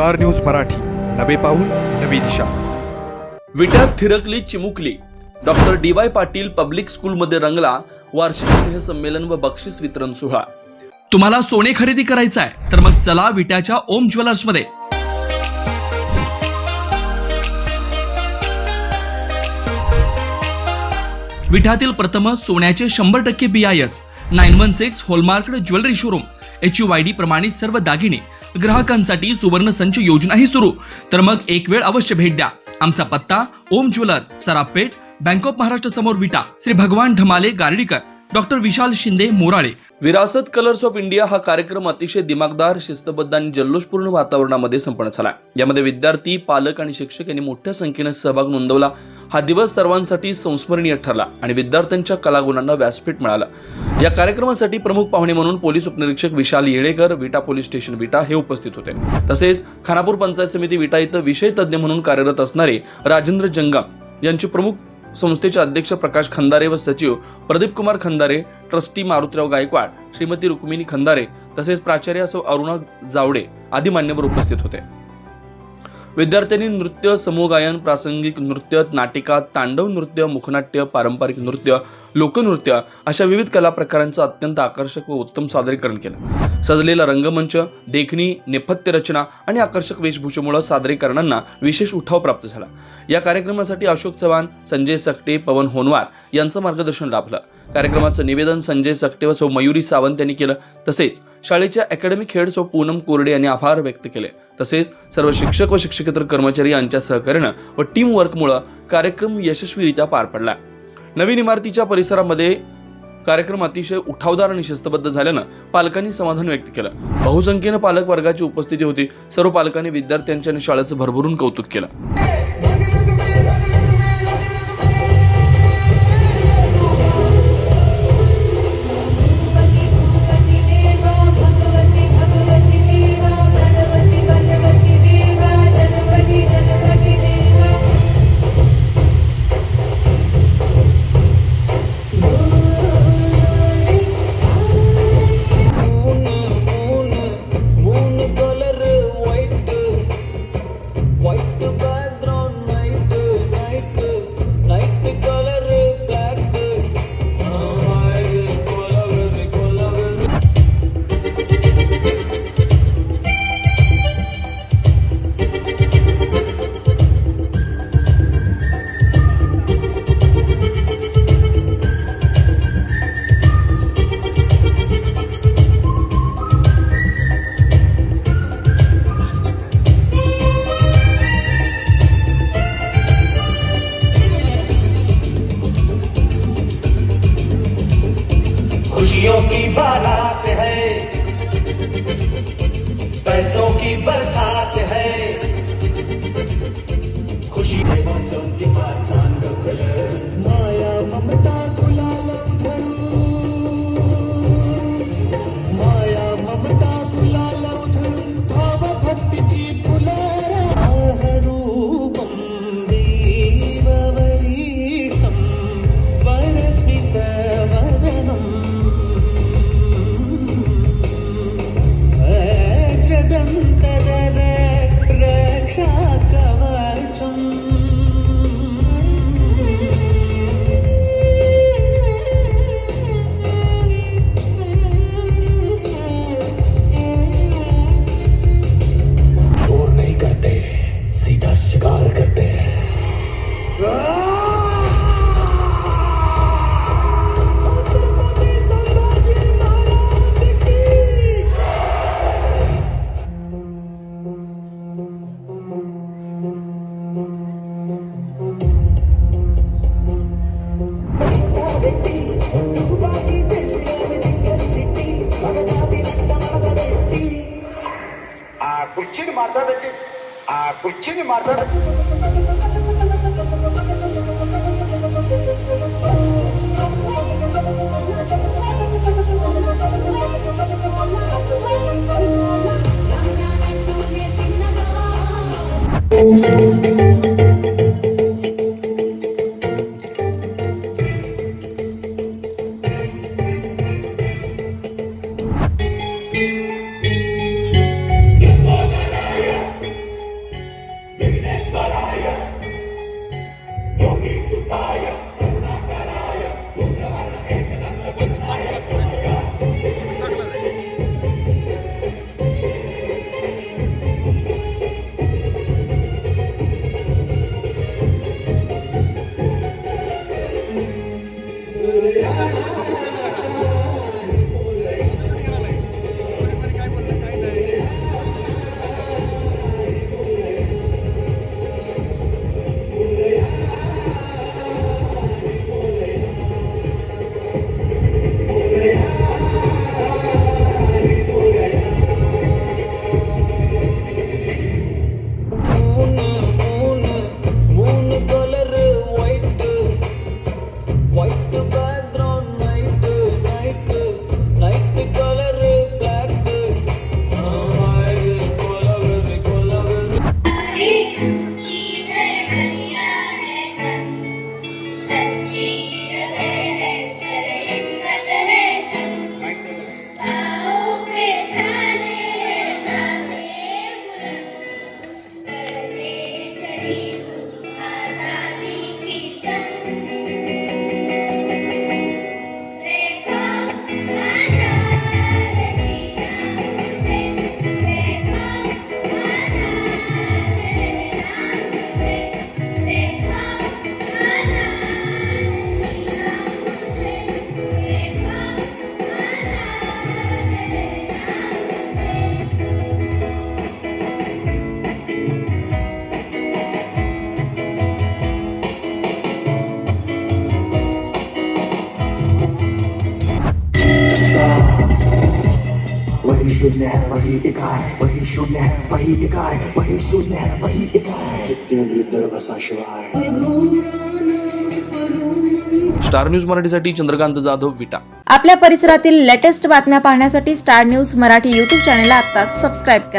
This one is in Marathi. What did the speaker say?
Star news Marathi. नवे पाऊल नवी दिशा. विट्यात थिरकली चिमुकली. Doctor D Y Patil public स्कूलमध्ये रंगला वार्षिक स्नेहसंमेलन व बक्षीस वितरण सोहळा. तुम्हाला सोने खरेदी करायचं आहे तर मग चला विट्याच्या ओम ज्वेलर्समध्ये विठ्यातील प्रथम सोन्याचे शंभर टक्के B I S nine one six hallmark jewellery showroom H U Y D प्रमाणित सर्व दागिने ग्राहकांसाठी सुवर्ण संच योजनाही सुरू. तर मग एक वेळ अवश्य भेट द्या. आमचा पत्ता Om jewellers Sarapeth bank of Maharashtra समोर विटा श्री भगवान ढमाले गार्डीकर. डॉक्टर विशाल शिंदे मोराळे. विरासत कलर्स ऑफ इंडिया हा कार्यक्रम अतिशय दिमागदार शिस्तबद्ध आणि जल्लोषपूर्ण वातावरणामध्ये संपन्न झाला. यामध्ये विद्यार्थी पालक आणि शिक्षक यांनी मोठ्या संख्येने सहभाग नोंदवला. हा दिवस सर्वांसाठी संस्मरणीय ठरला आणि विद्यार्थ्यांच्या कलागुणांना व्यासपीठ मिळालं. या कार्यक्रमासाठी प्रमुख पाहुणे म्हणून पोलीस उपनिरीक्षक विशाल येळेकर विटा पोलीस स्टेशन विटा हे उपस्थित होते. तसेच खानापूर पंचायत समिती विटा इथं विषय तज्ज्ञ म्हणून कार्यरत असणारे राजेंद्र जंगम यांचे प्रमुख संस्थेचे अध्यक्ष प्रकाश खंदारे व सचिव प्रदीप कुमार खंदारे ट्रस्टी मारुतीराव गायकवाड श्रीमती रुक्मिणी खंदारे तसेच प्राचार्य सौ अरुणा जावडे आदी मान्यवर उपस्थित होते. विद्यार्थ्यांनी नृत्य समूह गायन प्रासंगिक नृत्य नाटिका तांडव नृत्य मुखनाट्य पारंपरिक नृत्य लोकनृत्य अशा विविध कला प्रकारांचं अत्यंत आकर्षक व उत्तम सादरीकरण केलं. सजलेला रंगमंच देखणी नेपथ्य रचना आणि आकर्षक वेशभूषेमुळे सादरीकरणांना विशेष उठाव प्राप्त झाला. या कार्यक्रमासाठी अशोक चव्हाण संजय सकटे पवन होनवार यांचं मार्गदर्शन लाभलं. कार्यक्रमाचं निवेदन संजय सकटे व सौ मयुरी सावंत यांनी केलं. तसेच शाळेच्या अकॅडमिक हेड सौ पूनम कोरडे यांनी आभार व्यक्त केले. तसेच सर्व शिक्षक व शिक्षकेतर कर्मचारी यांच्या सहकार्यानं व टीम वर्कमुळं कार्यक्रम यशस्वीरित्या पार पडला. नवीन इमारतीच्या परिसरामध्ये कार्यक्रम अतिशय उठावदार आणि शिस्तबद्ध झाल्यानं पालकांनी समाधान व्यक्त केलं. बहुसंख्येनं पालक वर्गाची उपस्थिती होती. सर्व पालकांनी विद्यार्थ्यांच्या आणि शाळेचं भरभरून कौतुक केलं. खुशियों की बारात है पैसों की बरसात है। ಕುರ್ಚಿಗೆ ಮಾತಾಡಕ್ಕೆ ಆ the. शून्य है वही इकाई वही शून्य है वही इकाई वही शून्य है वही इकाई जिसके भीतर बसा शिवाय स्टार न्यूज मराठीसाठी चंद्रकांत जाधव विटा. आपल्या परिसरातील लेटेस्ट बातम्या पाहण्यासाठी स्टार न्यूज मराठी युट्यूब चॅनलला आता सबस्क्राईब करा.